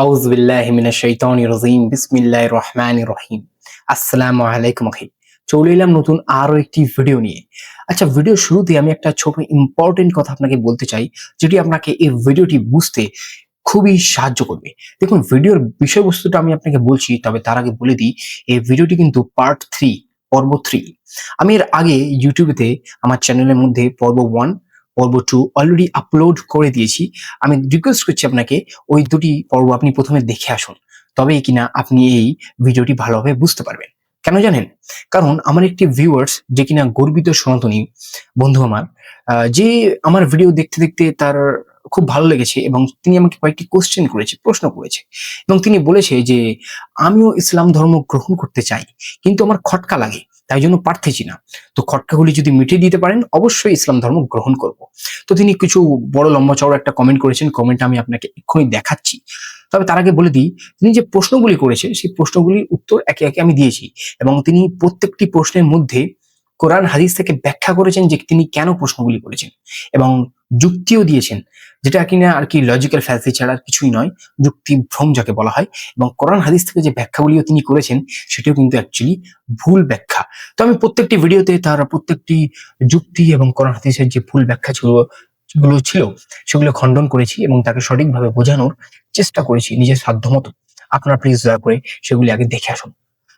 আউজ বিল্লাহ মিনাশ শাইতানির রাজিম, বিসমিল্লাহির রহমানির রহিম। আসসালামু আলাইকুম আখি চলে এলাম নতুন আরও একটি ভিডিও নিয়ে। আচ্ছা ভিডিও শুরুতে আমি একটা ছোট ইম্পর্টেন্ট কথা আপনাকে বলতে চাই, যেটি আপনাকে এই ভিডিওটি বুঝতে খুবই সাহায্য করবে। দেখুন, ভিডিওর বিষয়বস্তুটা আমি আপনাকে বলছি, তবে তার আগে বলে দিই, এই ভিডিওটি কিন্তু পার্ট থ্রি পর্ব থ্রি আমি এর আগে ইউটিউবেতে আমার চ্যানেলের মধ্যে পর্ব ওয়ান পর্ব টু অলরেডি আপলোড করে দিয়েছি। আমি রিকোয়েস্ট করছি আপনাকে ওই দুটি পর্ব আপনি প্রথমে দেখে আসুন। তবেই কিনা আপনি এই ভিডিওটি ভালোভাবে বুঝতে পারবেন। কেন জানেন? কারণ আমার একটি ভিউয়ার্স যে কিনা গর্বিত সনাতনী বন্ধু আমার যে আমার ভিডিও দেখতে দেখতে তার খুব ভালো লেগেছে এবং তিনি আমাকে কয়েকটি কোশ্চেন করেছে, প্রশ্ন করেছে। এবং তিনি বলেছে যে, আমিও ইসলাম ধর্ম গ্রহণ করতে চাই, কিন্তু আমার খটকা লাগে। তাই জন্য পারতেছি না। তো খটকাগুলি যদি মিটিয়ে দিতে পারেন, অবশ্যই ইসলাম ধর্ম গ্রহণ করব। তো তিনি কিছু বড় লম্বা চওড়া একটা কমেন্ট করেছেন কমেন্ট আমি আপনাকে এক্ষুনি দেখাচ্ছি। তবে তার আগে বলে দিই, তিনি যে প্রশ্নগুলি করেছে, সেই প্রশ্নগুলির উত্তর একে একে আমি দিয়েছি এবং তিনি প্রত্যেকটি প্রশ্নের মধ্যে কোরআন, হাদিস থেকে ব্যাখ্যা করেছেন যে তিনি কেন প্রশ্নগুলি করেছেন। এবং যুক্তিও দিয়েছেন, যেটা কিনা আর কি লজিক্যাল ফ্যাসি ছাড়া কিছুই নয়, যুক্তি ভ্রম যাকে বলা হয় এবং কোরআন হাদিস থেকে যে ব্যাখ্যাগুলিও তিনি করেছেন, সেটিও কিন্তু অ্যাকচুয়ালি ভুল ব্যাখ্যা। তো আমি প্রত্যেকটি ভিডিওতে তার প্রত্যেকটি যুক্তি এবং কোরআন হাদিসের যে ভুল ব্যাখ্যা ছিল যেগুলো ছিল, সেগুলো খণ্ডন করেছি এবং তাকে সঠিকভাবে বোঝানোর চেষ্টা করেছি নিজের সাধ্যমতো। আপনারা প্লিজ দয়া করে সেগুলি আগে দেখে আসুন।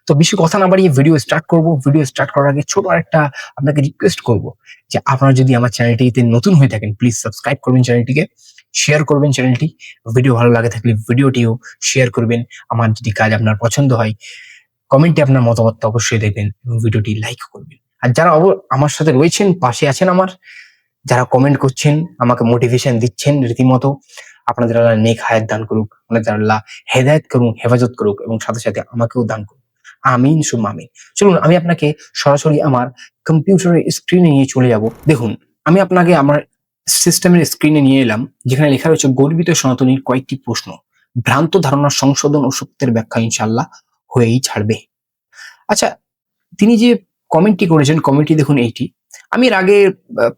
তো বেশি কথা না বাড়িয়ে ভিডিও স্টার্ট করব। ভিডিও স্টার্ট করার আগে ছোট একটা আপনাকে রিকোয়েস্ট করব যে আপনারা যদি আমার চ্যানেলটিতে নতুন হয়ে থাকেন প্লিজ সাবস্ক্রাইব করবেন চ্যানেলটিকে শেয়ার করবেন চ্যানেলটি ভিডিও ভালো লাগে থাকলে ভিডিওটিও শেয়ার করবেন। আমার যদি কাজ আপনার পছন্দ হয় কমেন্টে আপনার মতামতটা অবশ্যই দেখবেন এবং ভিডিওটি লাইক করবেন। আর যারা আমার সাথে রয়েছেন, পাশে আছেন আমার, যারা কমেন্ট করছেন, আমাকে মোটিভেশন দিচ্ছেন রীতিমতো, আপনাদের আল্লাহ নেক হায়াত দান করুক, আপনাদের আল্লাহ হেদায়ত করুন হেফাজত করুক এবং সাথে সাথে আমাকেও দান করুক। আমিন সুমামিন। চলুন, আমি আপনাকে সরাসরি আমার কম্পিউটারের স্ক্রিনে নিয়ে চলে যাব। দেখুন, আমি আপনাকে আমার সিস্টেমের স্ক্রিনে নিয়ে এলাম, যেখানে লেখা রয়েছে, গর্বিত সনাতনীর কয়েকটি প্রশ্ন। ভ্রান্ত ধারণা সংশোধন ও সত্যের ব্যাখ্যা ইনশাল্লাহ হয়েই ছাড়বে। আচ্ছা তিনি যে কমেন্টটি করেছেন কমেন্টটি দেখুন এইটি। আমি এর আগে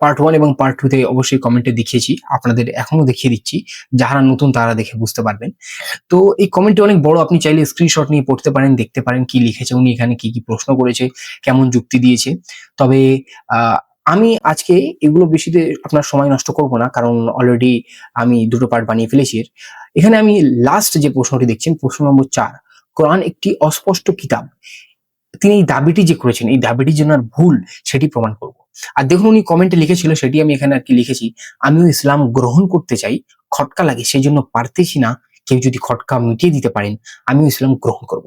পার্ট ওয়ান এবং পার্ট টু তে অবশ্যই কমেন্টে দেখিয়েছি। আপনাদের এখনও দেখিয়ে দিচ্ছি। যারা নতুন তারা দেখে বুঝতে পারবেন। তো এই কমেন্টটি অনেক বড়। আপনি চাইলে স্ক্রিনশট নিয়ে পড়তে পারেন, দেখতে পারেন কি লিখেছে উনি, এখানে কি কি প্রশ্ন করেছে, কেমন যুক্তি দিয়েছে। তবে আমি আজকে এগুলো বেশিতে আপনার সময় নষ্ট করব না, কারণ অলরেডি আমি দুটো পার্ট বানিয়ে ফেলেছি। এখানে আমি লাস্ট যে প্রশ্নটি দেখছেন, প্রশ্ন নম্বর চার। কোরআন একটি অস্পষ্ট কিতাব। তিনি এই দাবিটি যে করেছেন, এই দাবিটি যেন আর ভুল, সেটি প্রমাণ করব। আর দেখুন উনি কমেন্টে লিখেছিল, সেটি আমি এখানে আর কি লিখেছি, আমিও ইসলাম গ্রহণ করতে চাই, খটকা লাগে সেই জন্য পারতেছি না, কেউ যদি খটকা মিটিয়ে দিতে পারেন, আমিও ইসলাম গ্রহণ করব।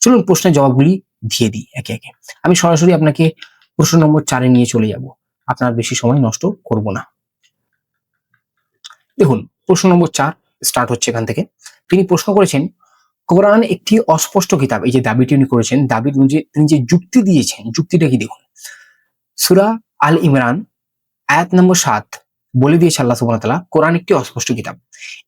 চলুন প্রশ্নের জবাবগুলি দিয়ে দিই একে একে। আমি সরাসরি আপনাকে প্রশ্ন নম্বর চারে নিয়ে চলে যাব। আপনার বেশি সময় নষ্ট করব না। দেখুন, প্রশ্ন নম্বর চার স্টার্ট হচ্ছে এখান থেকে। তিনি প্রশ্ন করেছেন, কোরআন একটি অস্পষ্ট কিতাব। এই যে দাবিটি উনি করেছেন অনুযায়ী তিনি যে যুক্তি দিয়েছেন, যুক্তিটা কি দেখুন? সুরা আল ইমরান, আয়াত নম্বর সাত, বলে দিয়েছে আল্লাহ ওয়া কোরআন একটি অস্পষ্ট কিতাব।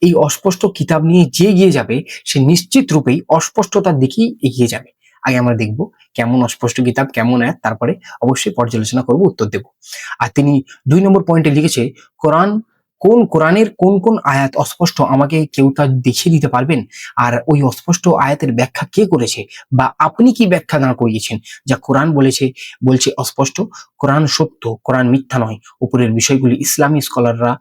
এই অস্পষ্ট কিতাব নিয়ে যে এগিয়ে যাবে, সে নিশ্চিত রূপেই অস্পষ্টতার দিকেই এগিয়ে যাবে। আগে আমরা দেখব কেমন অস্পষ্ট কিতাব, কেমন আয়াত, তারপরে অবশ্যই পর্যালোচনা করব, উত্তর দেব। আর তিনি দুই নম্বর পয়েন্টে লিখেছে, কোরআন কোন কোরআনের কোন কোন আয়াত অস্পষ্ট আমাকে কেউ তা দেখিয়ে দিতে পারবেন? আর ওই অস্পষ্ট আয়াতের ব্যাখ্যা কে করেছে? বা আপনি কি ব্যাখ্যা না করিয়েছেন? যা কোরআন বলেছে, বলছে অস্পষ্ট। কোরআন সত্য, কোরআন মিথ্যা নয়। উপরের বিষয়গুলি ইসলামী স্কলাররা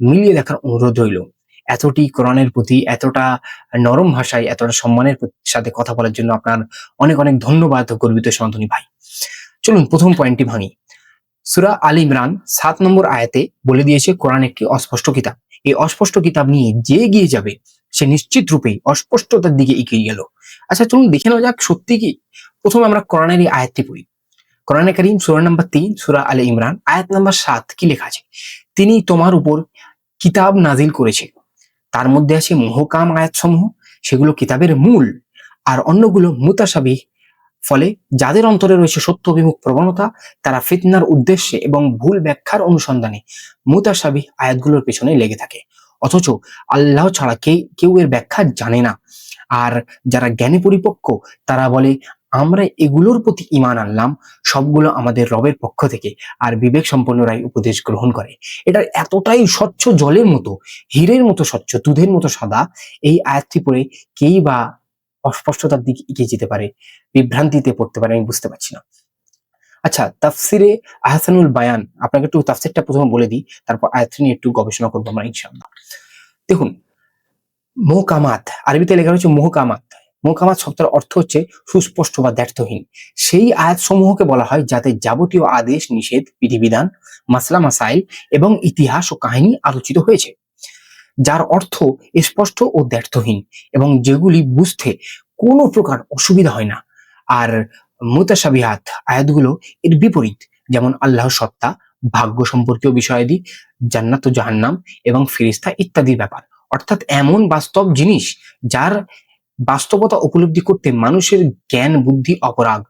মিলিয়ে দেখার অনুরোধ রইল। এতটি কোরআনের প্রতি, এতটা নরম ভাষায়, এতটা সম্মানের সাথে কথা বলার জন্য আপনার অনেক অনেক ধন্যবাদ গর্বিত সনাতনী ভাই। চলুন প্রথম পয়েন্টটি ভাঙি। সুরা আল ইমরান সাত নম্বর আয়াতে বলে দিয়েছে কোরআন একটি অস্পষ্ট কিতাব। এই অস্পষ্ট কিতাব নিয়ে যে এগিয়ে যাবে, সে নিশ্চিত রূপে অস্পষ্টতার দিকে এগিয়ে গেল। আচ্ছা চলুন দেখে নেওয়া যাক সত্যি কি। প্রথমে আমরা কোরআনের এই আয়াতটি পড়ি। কোরআনে করিম সুরা নাম্বার তিন, সুরা আলে ইমরান, আয়াত নাম্বার সাত কি লেখা আছে? তিনি তোমার উপর কিতাব নাজিল করেছে। তার মধ্যে আছে মহকাম আয়াত সমূহ সেগুলো কিতাবের মূল। আর অন্যগুলো মুতাসাবি ফলে যাদের অন্তরে রয়েছে সত্য অভিমুখ প্রবণতা, তারা ফিতনার উদ্দেশ্যে এবং ভুল ব্যাখ্যার অনুসন্ধানে মুতাসাবি আয়াতগুলোর পেছনে লেগে থাকে। অথচ আল্লাহ ছাড়া কে, কেউ এর ব্যাখ্যা জানে না। আর যারা জ্ঞানে পরিপক্ক, তারা বলে, আমরা এগুলোর প্রতি ইমান আনলাম, সবগুলো আমাদের রবের পক্ষ থেকে। আর বিবেক সম্পন্নরাই উপদেশ গ্রহণ করে। এটা এতটাই স্বচ্ছ জলের মতো, হীরের মতো স্বচ্ছ, দুধের মতো সাদা, এই আয়াতটি পড়ে কেই বা অস্পষ্টতার দিকে এগিয়ে যেতে পারে, বিভ্রান্তিতে পড়তে পারে, আমি বুঝতে পারছি না। আচ্ছা তাফসিরে আহসানুল বায়ান, আপনাকে একটু তাফসিরটা প্রথমে বলে দিই, তারপর আয়াত নিয়ে একটু গবেষণা করব আমরা, ইনশাআল্লাহ। দেখুন, মোহকামাত, আরবিতে লেখা হচ্ছে মোহকামাত। মোহকামাত শব্দের অর্থ হচ্ছে সুস্পষ্ট বা দ্ব্যর্থহীন। সেই আয়াত সমূহকে বলা হয় যাতে যাবতীয় আদেশ, নিষেধ, বিধিবিধান, মাসলা, মাসাইল এবং ইতিহাস ও কাহিনী আলোচিত হয়েছে। যার অর্থ স্পষ্ট ও দ্ব্যর্থহীন এবং যেগুলি বুঝতে কোনো প্রকার অসুবিধা হয় না। আর মুতাসাবিহাত আয়াতগুলো এর বিপরীত, যেমন আল্লাহ সত্তা, ভাগ্য সম্পর্কীয় বিষয়াদি, জান্নাত জাহান্নাম এবং ফিরিস্তা ইত্যাদির ব্যাপার। অর্থাৎ এমন বাস্তব জিনিস যার বাস্তবতা উপলব্ধি করতে মানুষের জ্ঞান, বুদ্ধি, অপরাগ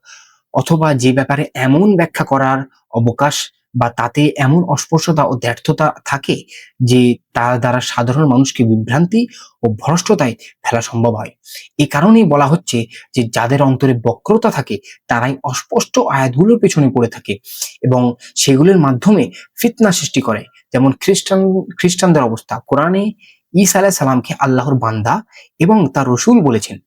অথবা যে ব্যাপারে এমন ব্যাখ্যা করার অবকাশ বা তাতে এমন অস্পষ্টতা ও ব্যর্থতা থাকে যে তার দ্বারা সাধারণ মানুষকে বিভ্রান্তি ও ভ্রষ্টতায় ফেলা সম্ভব হয়। এ কারণেই বলা হচ্ছে যে যাদের অন্তরে বক্রতা থাকে, তারাই অস্পষ্ট আয়াতগুলোর পেছনে পড়ে থাকে এবং সেগুলোর মাধ্যমে ফিতনা সৃষ্টি করে। যেমন খ্রিস্টান, খ্রিস্টানদের অবস্থা। কোরআনে ঈসা আলাহ সালামকে আল্লাহর বান্দা এবং তার রসুল বলেছেন।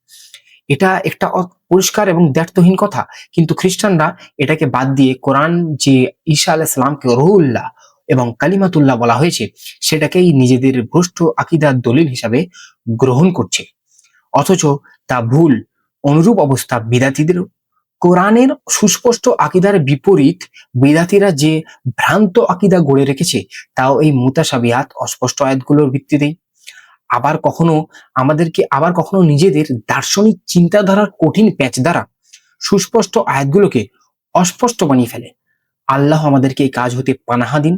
এটা একটা পরিষ্কার এবং দ্ব্যর্থহীন কথা। কিন্তু খ্রিস্টানরা এটাকে বাদ দিয়ে কোরআন যে ঈসা আলাহ সালামকে রহুল্লাহ এবং কালিমাতুল্লাহ বলা হয়েছে, সেটাকেই নিজেদের ভ্রষ্ট আকিদার দলিল হিসাবে গ্রহণ করছে। অথচ তা ভুল, অনুরূপ অবস্থা বিদাতিদের কোরআনের সুস্পষ্ট আকিদার বিপরীত বিদাতিরা যে ভ্রান্ত আকিদা গড়ে রেখেছে, তাও এই মুতাসাবিহাত অস্পষ্ট আয়াতগুলোর ভিত্তিতেই। আবার কখনো আমাদেরকে, আবার কখনো নিজেদের দার্শনিক চিন্তাধারার কঠিন প্যাচ দ্বারা সুস্পষ্ট আয়াতগুলোকে অস্পষ্ট বানিয়ে ফেলে। আল্লাহ আমাদেরকে এই কাজ হতে পানাহা দিন।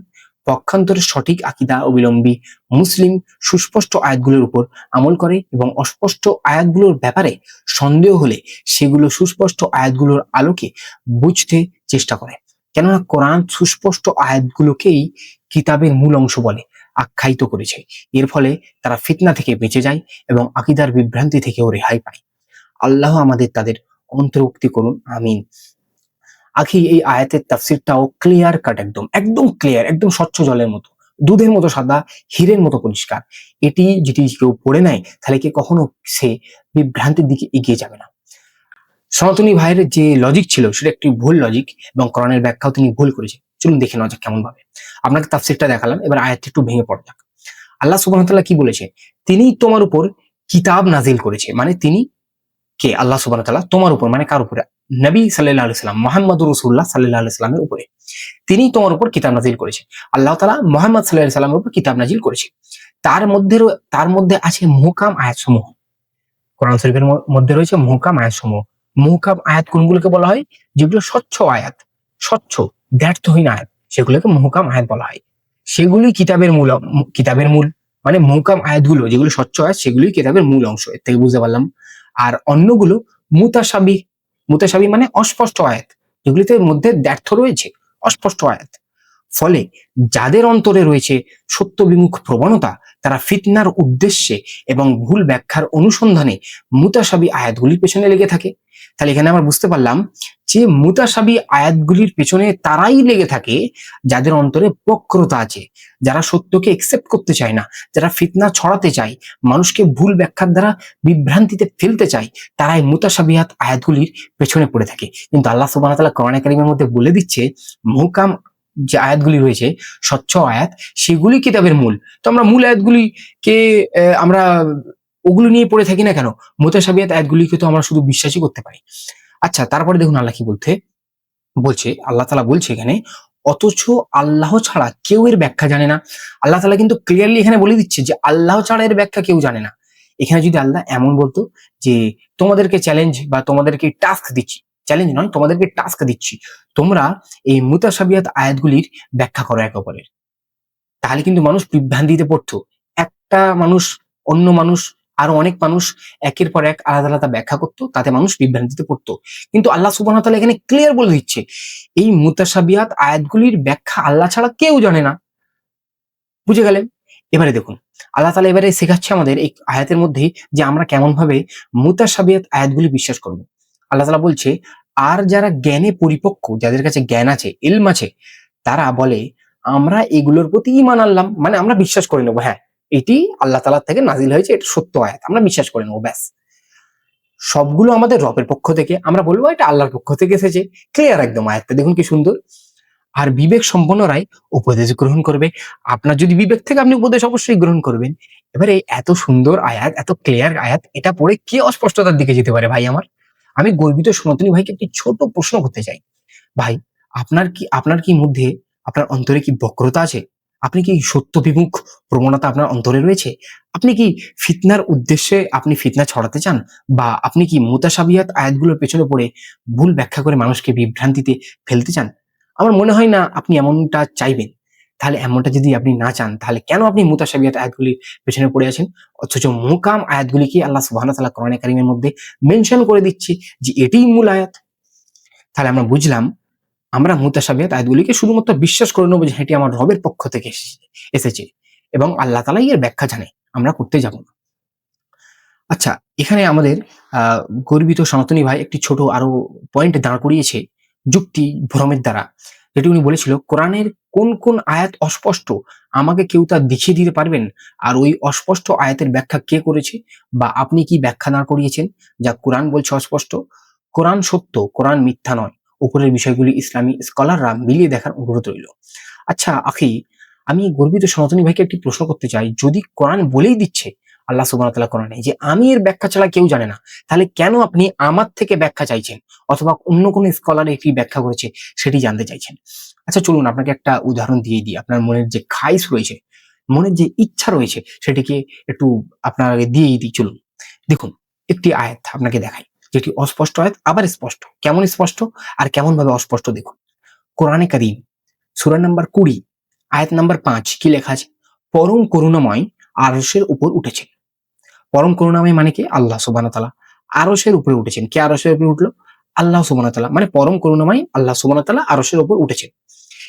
পক্ষান্তরে সঠিক আকিদা অবিলম্বী মুসলিম সুস্পষ্ট আয়াতগুলোর উপর আমল করে এবং অস্পষ্ট আয়াতগুলোর ব্যাপারে সন্দেহ হলে সেগুলো সুস্পষ্ট আয়াতগুলোর আলোকে বুঝতে চেষ্টা করে। কেননা কোরআন সুস্পষ্ট আয়াতগুলোকেই কিতাবের মূল অংশ বলে। আখ্যায়িত করেছে। এর ফলে তারা ফিতনা থেকে বেঁচে যায় এবং আকিদার বিভ্রান্তি থেকেও রেহাই পায়। আল্লাহ আমাদের তাদের অন্তর্ভুক্তি করুন। আমিন। আখি, এই আয়াতের তাফসিরটাও ক্লিয়ার কাট একদম একদম ক্লিয়ার একদম স্বচ্ছ জলের মতো। দুধের মতো সাদা, হীরের মতো পরিষ্কার। এটি যদি কেউ পড়ে নেয়, তাহলে কি কখনো সে বিভ্রান্তির দিকে এগিয়ে যাবে না? সনাতনী ভাইয়ের যে লজিক ছিল, সেটা একটি ভুল লজিক এবং কোরআনের ব্যাখ্যাও তিনি ভুল করেছে চলুন দেখে নেওয়া যাক কেমন ভাবে আপনাকে তাফসিরটা দেখালাম, এবার আয়াতটা একটু ভেঙে পড়া যাক। আল্লাহ সুবাহতাল্লাহ কি বলেছে তিনি তোমার উপর কিতাব নাজিল করেছে। মানে তিনি কে? আল্লাহ সুবাহতাল্লাহ তোমার উপর মানে কার উপরে? নবী সাল্লাহ সাল্লাম মোহাম্মদ রসুল্লাহ সাল্লাহ সাল্লামের উপরে। তিনি তোমার উপর কিতাব নাজিল করেছে। আল্লাহ তালা মোহাম্মদ সাল্লাহ সাল্লামের উপর কিতাব নাজিল করেছে। তার মধ্যে তার মধ্যে আছে মুহকাম আয়াত সমূহ কোরআন শরীফের মধ্যে রয়েছে মুহকাম আয়াত সমূহ মুহকাম আয়াত কোনগুলোকে বলা হয়? যেগুলো স্বচ্ছ আয়াত, স্বচ্ছ, ব্যর্থহীন আয়াত, সেগুলোকে মহকাম আয়াত বলা হয়। সেগুলি কিতাবের মূল কিতাবের মূল মানে মুহকাম আয়াতগুলো, যেগুলো স্বচ্ছ আয়াত, সেগুলি কিতাবের মূল অংশ, এর থেকে বুঝতে পারলাম। আর অন্যগুলো মুতাসাবি মুতাসাবি মানে অস্পষ্ট আয়াত, যেগুলিতে মধ্যে ব্যর্থ রয়েছে, অস্পষ্ট আয়াত। ফলে যাদের অন্তরে রয়েছে সত্য বিমুখ প্রবণতা, তারা ফিতনার উদ্দেশ্যে এবং ভুল ব্যাখ্যার অনুসন্ধানে মুতাসাবি আয়াতগুলির পেছনে লেগে থাকে। তাহলে এখানে আমরা বুঝতে পারলাম যে মুতাসাবি আয়াতগুলির পেছনে তারাই লেগে থাকে যাদের অন্তরে বক্রতা আছে। যারা সত্যকে একসেপ্ট করতে চায় না, যারা ফিতনা ছড়াতে চায়, মানুষকে ভুল ব্যাখ্যার দ্বারা বিভ্রান্তিতে ফেলতে চায়, তারাই মুতাসাবিহাত আয়াতগুলির পেছনে পড়ে থাকে। কিন্তু আল্লাহ সুবাহ তাআলা কোরআন কারিমের মধ্যে বলে দিচ্ছে মুহকাম যে আয়াতগুলি রয়েছে, স্বচ্ছ আয়াত, সেগুলি কিতাবের মূল। তো আমরা মূল আয়াতগুলিকে আমরা ওগুলো নিয়ে পড়ে থাকি না কেন? মুতাসাবিহাত আয়াতগুলিকে তো আমরা শুধু বিশ্বাসই করতে পারি। আচ্ছা তারপরে দেখুন আল্লাহ কি বলতে বলছে, আল্লাহ তালা বলছে এখানে, অথচ আল্লাহ ছাড়া কেউ এর ব্যাখ্যা জানে না। আল্লাহ তালা কিন্তু ক্লিয়ারলি এখানে বলে দিচ্ছে যে, আল্লাহ ছাড়া এর ব্যাখ্যা কেউ জানে না। এখানে যদি আল্লাহ এমন বলতো যে, তোমাদেরকে চ্যালেঞ্জ বা তোমাদেরকে টাস্ক দিচ্ছি চ্যালেঞ্জ নয়, তোমাদেরকে টাস্ক দিচ্ছি। তোমরা এই মুতাসাবিয়াত আয়াতগুলির ব্যাখ্যা করো একে অপরের। তাহলে কিন্তু মানুষ বিভ্রান্তিতে পড়তো। একটা মানুষ, অন্য মানুষ, আরও অনেক মানুষ একের পর এক আলাদা আলাদা ব্যাখ্যা করতো, তাতে মানুষ বিভ্রান্তিতে পড়তো। কিন্তু আল্লাহ সুবাহ তাআলা এখানে ক্লিয়ার বলে দিচ্ছে, এই মুতাসাবিয়াত আয়াতগুলির ব্যাখ্যা আল্লাহ ছাড়া কেউ জানে না। বুঝে গেলেন? এবারে দেখুন, আল্লাহ তালা এবারে শেখাচ্ছে আমাদের এই আয়াতের মধ্যে যে আমরা কেমন ভাবে মুতাসাবিয়াত আয়াতগুলি বিশ্বাস করব। আল্লাহ তালা বলছে, আর যারা জ্ঞানে পরিপক্ক, যাদের কাছে জ্ঞান আছে, ইলম আছে, তারা বলে, আমরা এগুলোর প্রতি ইমান আনলাম। মানে আমরা বিশ্বাস করে নেব হ্যাঁ এটি আল্লাহ তালা থেকে নাজিল হয়েছে, এটা সত্য আয়াত, আমরা বিশ্বাস করে নেব, ব্যাস। সবগুলো আমাদের রবের পক্ষ থেকে, আমরা বলব এটা আল্লাহর পক্ষ থেকে এসেছে ক্লিয়ার একদম আয়াতটা, দেখুন কি সুন্দর। আর বিবেক সম্পন্নরাই উপদেশ গ্রহণ করবে, আপনার যদি বিবেক থেকে আপনি উপদেশ অবশ্যই গ্রহণ করবেন, এবারে এত সুন্দর আয়াত, এত ক্লিয়ার আয়াত, এটা পড়ে কে অস্পষ্টতার দিকে যেতে পারে ভাই আমার? আমি গর্বিত সনাতনী ভাইকে একটি ছোট প্রশ্ন করতে চাই। ভাই, আপনার কি আপনার কি মধ্যে, আপনার অন্তরে কি বক্রতা আছে? আপনি কি সত্য বিমুখ প্রবণতা আপনার অন্তরে রয়েছে? আপনি কি ফিতনার উদ্দেশ্যে আপনি ফিতনা ছড়াতে চান? বা আপনি কি মুতাসাবিয়াত আয়াতগুলোর পেছনে পড়ে ভুল ব্যাখ্যা করে মানুষকে বিভ্রান্তিতে ফেলতে চান? আমার মনে হয় না আপনি এমনটা চাইবেন। তাহলে এমনটা যদি আপনি না চান, তাহলে কেন আপনি মুতাসাবিয়াত আয়াতগুলির পেছনে পড়ে আছেন? অথচ মুকাম আয়াতগুলিকে আল্লাহ ওয়া তাআলা কোরআনে কারিমের মধ্যে মেনশন করে দিচ্ছে যে এটিই মূল আয়াত। তাহলে আমরা বুঝলাম, আমরা মুতাসাবিয়াত আয়াতগুলিকে শুধুমাত্র বিশ্বাস করে নেব যে এটি আমার রবের পক্ষ থেকে এসেছে- এবং আল্লাহ তালাই এর ব্যাখ্যা জানে, আমরা করতে যাব না। আচ্ছা এখানে আমাদের গর্বিত সনাতনী ভাই একটি ছোট আরও পয়েন্ট দাঁড় করিয়েছে যুক্তি ভ্রমের দ্বারা। যেটি উনি বলেছিল, কোরআনের কোন কোন আয়াত অস্পষ্ট? আমাকে কেউ তা দেখিয়ে দিতে পারবেন? আর ওই অস্পষ্ট আয়াতের ব্যাখ্যা কে করেছে? বা আপনি কি ব্যাখ্যা না করিয়েছেন যা কোরআন বলছে অস্পষ্ট? কোরআন সত্য, কোরআন মিথ্যা নয়। উপরের বিষয়গুলি ইসলামী স্কলাররা মিলিয়ে দেখার অনুরোধ রইল। আচ্ছা আখি, আমি গর্বিত সনাতনী ভাইকে একটি প্রশ্ন করতে চাই। যদি কোরআন বলেই দিচ্ছে আল্লাহ সুবাহ তাআলা কোরআনে যে আমি এর ব্যাখ্যা ছাড়া কেউ জানে না। তাহলে কেন আপনি আমার থেকে ব্যাখ্যা চাইছেন? অথবা অন্য কোনো স্কলার একটি ব্যাখ্যা করেছে সেটি জানতে চাইছেন? আচ্ছা চলুন আপনাকে একটা উদাহরণ দিয়ে দিই। আপনার মনের যে খাইস রয়েছে, মনের যে ইচ্ছা রয়েছে সেটিকে একটু আপনার আগে দিয়েই দিই, চলুন। দেখুন, একটি আয়াত আপনাকে দেখাই, যেটি অস্পষ্ট আয়াত, আবার স্পষ্ট। কেমন স্পষ্ট? আর কেমন ভাবে অস্পষ্ট দেখুন। কোরআনে কারিম, সূরা নাম্বার কুড়ি, আয়াত নাম্বার পাঁচ, কি লেখা আছে? পরম করুণাময় আরসের উপর উঠেছেন পরম করুণাময় মানে কি? আল্লাহ সুবান তালা আরসের উপরে উঠেছেন। কে আরসের উপরে উঠল? আল্লাহ সুবান তালা মানে পরম করুণাময় আল্লাহ সুবান তালা আরসের উপর উঠেছেন।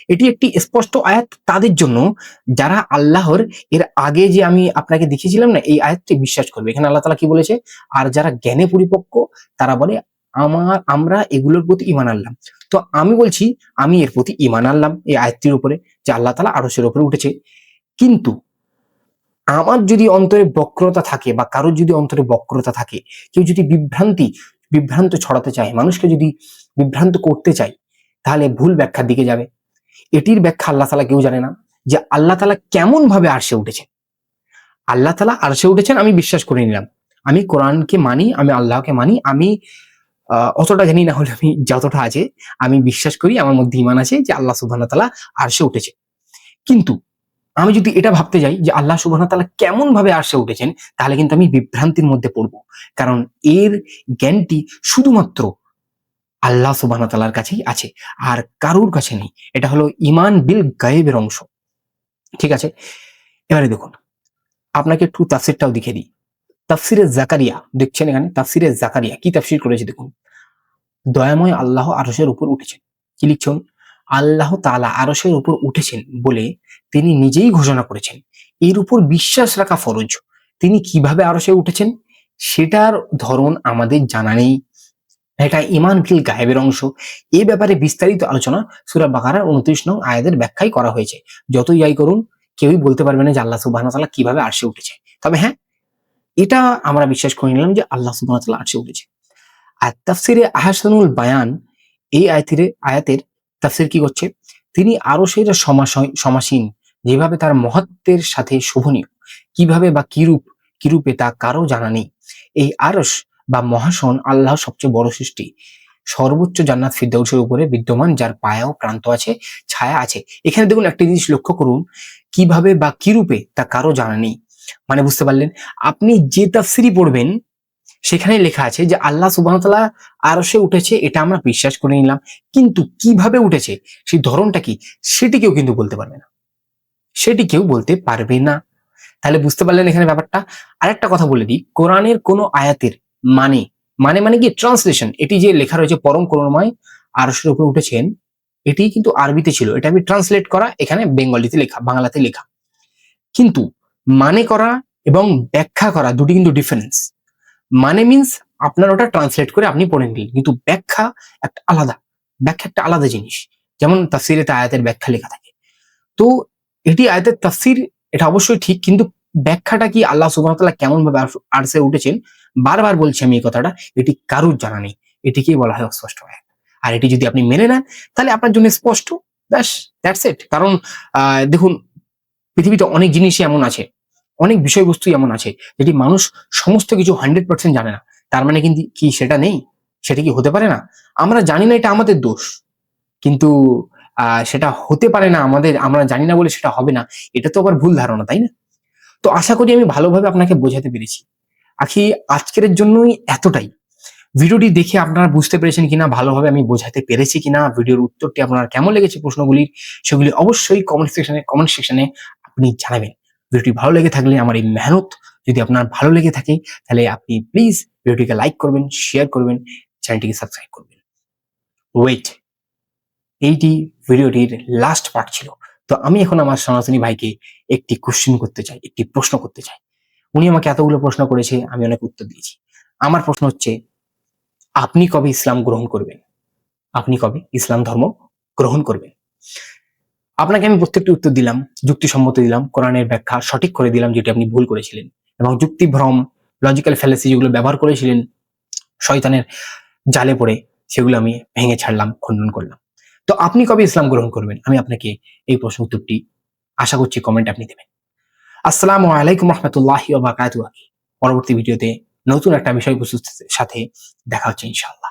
এটি একটি স্পষ্ট আয়াত তাদের জন্য। যারা আল্লাহর, এর আগে যে আমি আপনাকে দেখিয়েছিলাম না, এই আয়াতটি বিশ্বাস করবে। এখানে আল্লাহ তালা কি বলেছে? আর যারা জ্ঞানে পরিপক্ক, তারা বলে, আমার, আমরা এগুলোর প্রতি ইমান আনলাম। তো আমি বলছি, আমি এর প্রতি ইমান আনলাম এই আয়াতটির উপরে, যে আল্লাহ তালা আরসের উপরে উঠেছে। কিন্তু আমার যদি অন্তরে বক্রতা থাকে বা কারোর যদি অন্তরে বক্রতা থাকে, কেউ যদি বিভ্রান্তি, বিভ্রান্ত ছড়াতে চায়, মানুষকে যদি বিভ্রান্ত করতে চায়, তাহলে ভুল ব্যাখ্যার দিকে যাবে। এটির ব্যাখ্যা আল্লাহ তালা কেউ জানে না, যে আল্লাহ তালা কেমন ভাবে আরশে উঠেছেন। আল্লাহ তালা আরশে উঠেছেন আমি বিশ্বাস করে নিলাম। আমি কোরআনকে মানি, আমি আল্লাহকে মানি, আমি অতটা জানি না হলে আমি যতটা আছে, আমি বিশ্বাস করি, আমার মধ্যে ইমান আছে যে আল্লাহ সুবাহ তালা আরশে উঠেছে। কিন্তু আমি যদি এটা ভাবতে যাই যে আল্লাহ সুবাহ তালা কেমন ভাবে আরশে উঠেছেন, তাহলে কিন্তু আমি বিভ্রান্তির মধ্যে পড়ব। কারণ এর জ্ঞানটি শুধুমাত্র আল্লাহ সুবাহ তালার কাছেই আছে, আর কারুর কাছে নেই। এটা হলো ইমান বিল গায়েবের অংশ। ঠিক আছে? এবারে দেখুন, আপনাকে একটু তাফসিরটাও দেখে দিই। তাফসিরে জাকারিয়া, দেখছেন এখানে? তাফসিরে জাকারিয়া, কি তাফসির করেছে দেখুন? দয়াময় আল্লাহ আরশের উপর উঠেছেন। কি লিখছেন? আল্লাহ তাআলা আরশের উপর উঠেছেন বলে তিনি নিজেই ঘোষণা করেছেন। এর উপর বিশ্বাস রাখা ফরজ। তিনি কীভাবে আরশে উঠেছেন সেটার ধরন আমাদের জানা নেই। এটা ইমান ফিল গায়েবের অংশ। এ ব্যাপারে বিস্তারিত আলোচনা সুরা বাকারার উনত্রিশ নং আয়াতের ব্যাখ্যাই করা হয়েছে। যতই আই করুন, কেউই বলতে পারবে না যে আল্লাহ সুবাহ তাআলা কীভাবে আরশে উঠেছে। তবে হ্যাঁ এটা আমরা বিশ্বাস করে নিলাম যে আল্লাহ সুবাহ তাআলা আরশে উঠেছে। আর তাফসিরে আহসানুল বায়ান এই আয়াতের আয়াতের তাফসির কি করছে? তিনি আরও সেটা সমাসীন, যেভাবে তার মহত্বের সাথে শোভনীয়। কীভাবে বা কিরূপ, কিরূপে তা কারও জানা নেই। এই আরস বা মহাসন আল্লাহ সবচেয়ে বড় সৃষ্টি। সর্বোচ্চ জান্নাত ফিরদৌসের উপরে বিদ্যমান, যার পায়া ও প্রান্ত আছে, ছায়া আছে। এখানে দেখুন একটা জিনিস লক্ষ্য করুন। কীভাবে বা কিরূপে তা কারও জানা নেই। মানে বুঝতে পারলেন? আপনি যে তাফসিরি পড়বেন সেখানে লেখা আছে যে আল্লাহ সুবাহতাল্লাহ আরশে উঠেছে, এটা আমরা বিশ্বাস করে নিলাম। কিন্তু কীভাবে উঠেছে? সেই ধরনটা কি? সেটি কেউ কিন্তু বলতে পারবে না। সেটি কেউ বলতে পারবে না। তাহলে বুঝতে পারলেন এখানে ব্যাপারটা? আরেকটা কথা বলে দিই। কোরআনের কোনো আয়াতের মানে মানে মানে কি? ট্রান্সলেশন এটি যে লেখা রয়েছে, পরম করুণাময় আরশের উপরে উঠেছেন, এটি কিন্তু আরবিতে ছিল। এটা আমি ট্রান্সলেট করা এখানে বেঙ্গলিতে লেখা, বাংলাতে লেখা। কিন্তু মানে করা এবং ব্যাখ্যা করা দুটি কিন্তু ডিফারেন্স মানে মিন্স আপনার ওটা ট্রান্সলেট করে আপনি পড়ে নিলেন। কিন্তু ব্যাখ্যা একটা আলাদা। ব্যাখ্যা একটা আলাদা জিনিস। যেমন তাফসিরেতে আয়াতের ব্যাখ্যা লেখা থাকে। তো এটি আয়াতের তাফসির, এটা অবশ্যই ঠিক, কিন্তু ব্যাখ্যাটা কি আল্লাহ সুবাহতাল্লাহ কেমন ভাবে আর্সে উঠেছেন? বারবার বলছি আমি এই কথাটা, এটি কারুর জানা নেই। এটিকেই বলা হয় অস্পষ্ট আয়াত। আর এটি যদি আপনি মেনে নেন, তাহলে আপনার জন্য স্পষ্ট। ব্যাস দ্যাটস ইট কারণ দেখুন, পৃথিবীতে অনেক জিনিসই এমন আছে। অনেক বিষয়বস্তু এমন আছে যেটি মানুষ সমস্ত কিছু হান্ড্রেড পার্সেন্ট জানে না। তার মানে কিন্তু কি সেটা নেই? সেটা কি হতে পারে না? আমরা জানি না এটা আমাদের দোষ। কিন্তু সেটা হতে পারে না আমাদের, আমরা জানি না বলে সেটা হবে না। এটা তো আবার ভুল ধারণা, তাই না? তো আশা করি আমি ভালোভাবে আপনাকে বোঝাতে পেরেছি। আখি, আজকের জন্যই এতটাই। ভিডিওটি দেখে আপনারা বুঝতে পেরেছেন কিনা, ভালোভাবে আমি বোঝাতে পেরেছি কিনা, ভিডিওর উত্তরটি আপনার কেমন লেগেছে প্রশ্নগুলির, সেগুলি অবশ্যই কমেন্ট সেকশনে কমেন্ট সেকশনে আপনি জানাবেন। ভিডিওটি ভালো লেগে থাকলে আমার এই মেহনত যদি আপনার ভালো লেগে থাকে, তাহলে আপনি প্লিজ ভিডিওটিকে লাইক করবেন শেয়ার করবেন চ্যানেলটিকে সাবস্ক্রাইব করবেন। ওয়েট এইটি ভিডিওটির লাস্ট পার্ট ছিল। তো আমি এখন আমার সনাতনী ভাইকে একটি কোশ্চেন করতে চাই, একটি প্রশ্ন করতে চাই। উনি আমাকে এতগুলো প্রশ্ন করেছে, আমি অনেক উত্তর দিয়েছি। আমার প্রশ্ন হচ্ছে, আপনি কবে ইসলাম গ্রহণ করবেন? আপনি কবে ইসলাম ধর্ম গ্রহণ করবেন? আপনাকে আমি প্রত্যেকটি উত্তর দিলাম, যুক্তিসম্মত দিলাম, কোরআনের ব্যাখ্যা সঠিক করে দিলাম যেটি আপনি ভুল করেছিলেন এবং যুক্তিভ্রম লজিক্যাল ফ্যালাসি যেগুলো ব্যবহার করেছিলেন, শয়তানের জালে পড়ে সেগুলো আমি ভেঙে ছাড়লাম, খণ্ডন করলাম। তো আপনি কবে ইসলাম গ্রহণ করবেন? আমি আপনাকে এই প্রশ্ন উত্তরটি আশা করছি কমেন্ট আপনি দেবেন। আসসালামু আলাইকুম রহমতুল্লাহি পরবর্তী ভিডিওতে নতুন একটা বিষয়বস্তুর সাথে দেখা হচ্ছে ইনশাআল্লাহ।